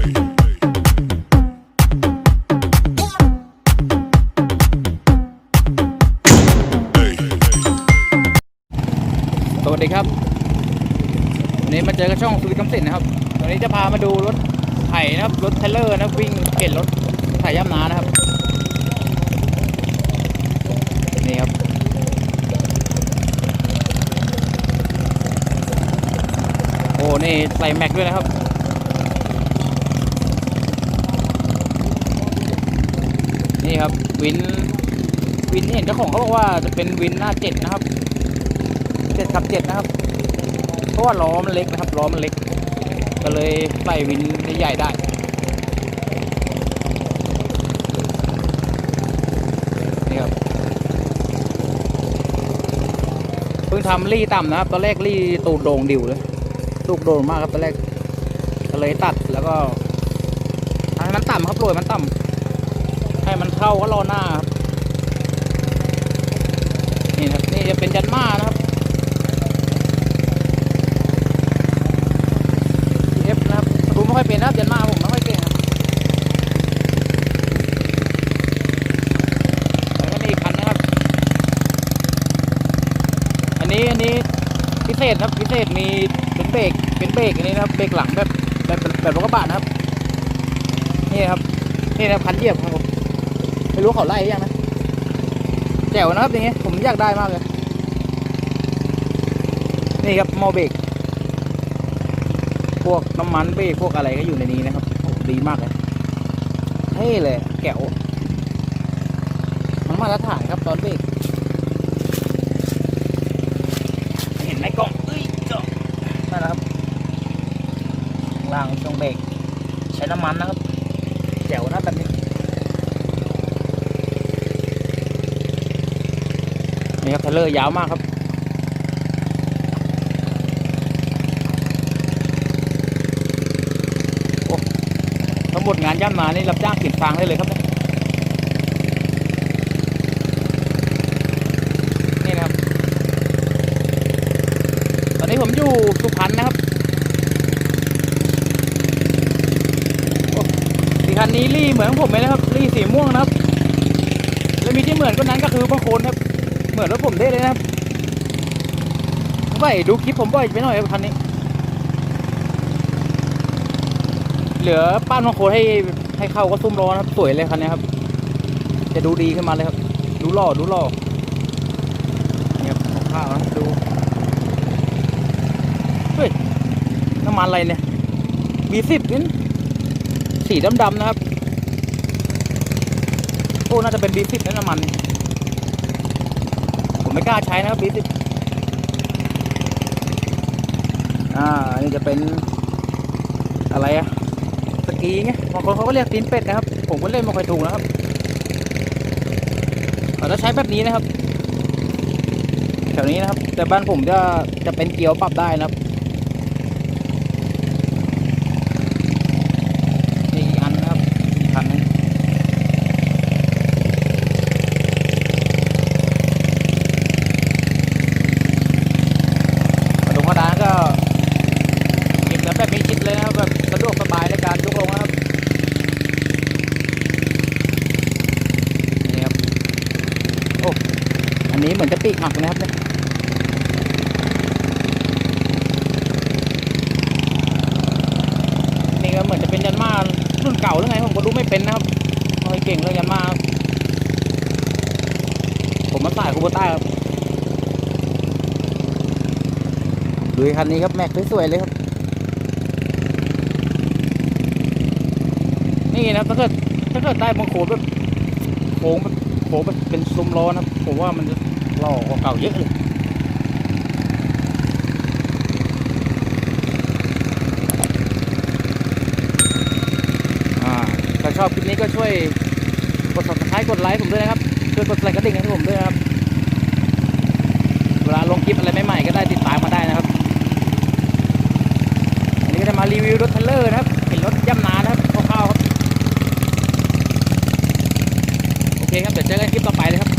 สวัสดีครับวันนี้มาเจอกับช่องสุริคำสินนะครับวันนี้จะพามาดูรถไถนะครับ รถเทรลเลอร์นะวิ่งเข็นรถไถย่ำนานะครับ นี่ครับ โอ้ นี่ใส่แม็กด้วยนะครับ นี่ครับ วิน วินที่เห็นเจ้าของเขาบอกว่าจะเป็นวินหน้าเจ็ดนะครับเจ็ดขับเจ็ดนะครับ เพราะว่าล้อมันเล็กนะครับล้อมันเล็ก ก็เลยใส่วินใหญ่ได้นี่ครับเพิ่งทำรี่ต่ำนะครับ ตอนแรกรี่ตูดโด่งดิวเลยตูดโด่งมากครับตอนแรกก็เลยตัดแล้วก็ให้มันต่ำครับโรยมันต่ำ ให้มันเข้าก็รอหน้าครับนี่ครับนี่จะเป็นยันมานะครับ F นะครับรู้ไม่ค่อยเป็นนะครับยันมาผมไม่ค่อยเก่งครับแล้วก็นี่อีกคันนะครับ อันนี้อันนี้พิเศษครับพิเศษมีเป็นเบรกเป็นเบรกอันนี้นะครับเบรกหลังแบบแบบแบบรถกระบะนะครับนี่ครับนี่นะครับคันเหยียบครับผม ไม่รู้เขาไล่หรือยังนะแจ๋วนะครับอย่างเงี้ยผมอยากได้มากเลย นี่ครับมอเบรกพวกน้ำมันเบรกพวกอะไรก็อยู่ในนี้นะครับดีมากเลยเท่เลยแก้วมันมาตรฐานครับตอนเบรกเห็นไหมกล้องเอ้ยจ้านั่นนะครับข้างล่างช่วงเบรกใช้น้ำมันนะครับแจ๋วนะแบบนี้ นี่ครับเทเลอร์ยาวมากครับทั้งหมดงานย่ำนานี่รับจ้างเขียนฟางได้เลยครับนี่นะครับ ตอนนี้ผมอยู่สุพรรณนะครับสีคันนี้รี่เหมือนผมไหมนะครับรี่สีม่วงนะครับ แล้วมีที่เหมือนก็นั้นก็คือบางโคนครับ มือนรถผมได้เลยนะครับไปดูคลิปผมบ่อยไปหน่อยครับคันนี้ เหลือป้านบางโคให้ให้เข้าก็ซุ้มล้อนะครับสวยเลยคันนี้ครับ จะดูดีขึ้นมาเลยครับ ดูหล่อดูหล่อเนี่ยข้าวนะครับดูเฮ้ยน้ำมันอะไรเนี่ยมีสิบนี่สีดำๆนะครับ โอ้ น่าจะเป็นบีสิบนั่นน้ำมัน ผมไม่กล้าใช้นะครับบีสิอ่าอันนี้จะเป็นอะไรอะสกีไงบางคนเขาก็เรียกตีนเป็ดนะครับ ผมก็เล่นไม่ค่อยถูกนะครับเราจะใช้แบบนี้นะครับ แถวนี้นะครับ แต่บ้านผมจะจะเป็นเกียวปรับได้นะครับนี่อีกอันนะครับอีกคันหนึงมาดูข้อดานก็ กินแล้วแบบมีชิดเลยนะครับแบบสะดวกสบายในการยกลงนะครับนี่ครับ โอ้อันนี้เหมือนจะปีกหักนะครับเนี่ยนี่ก็เหมือนจะเป็นยันมารุ่นเก่าหรือไงผมก็รู้ไม่เป็นนะครับไม่ค่อยเก่งเรื่องยันมาครับผมมาสายคูโบต้าครับดูคันนี้ครับแม็กสวยๆเลยครับนี่นะครับถ้าเกิดถ้าเกิดได้บางโขนแบบโค้งแบบ โค้งแบบเป็นซุ้มล้อนะผมว่ามันจะหล่อกว่าเก่าเยอะเลยอ่าถ้าชอบคลิปนี้ก็ช่วยกด subscribe กดไลค์ผมด้วยนะครับ ช่วยกดไลค์กระดิ่งให้ผมด้วยนะครับ เวลาลงคลิปอะไรใหม่ๆก็ได้ติดตามมาได้นะครับ อันนี้ก็จะมารีวิวรถเทเลอร์นะครับเห็นรถย่ำนานะครับคร่าวๆครับ โอ เคครับเดี๋ยวเจอกันคลิปต่อไปเลยครับ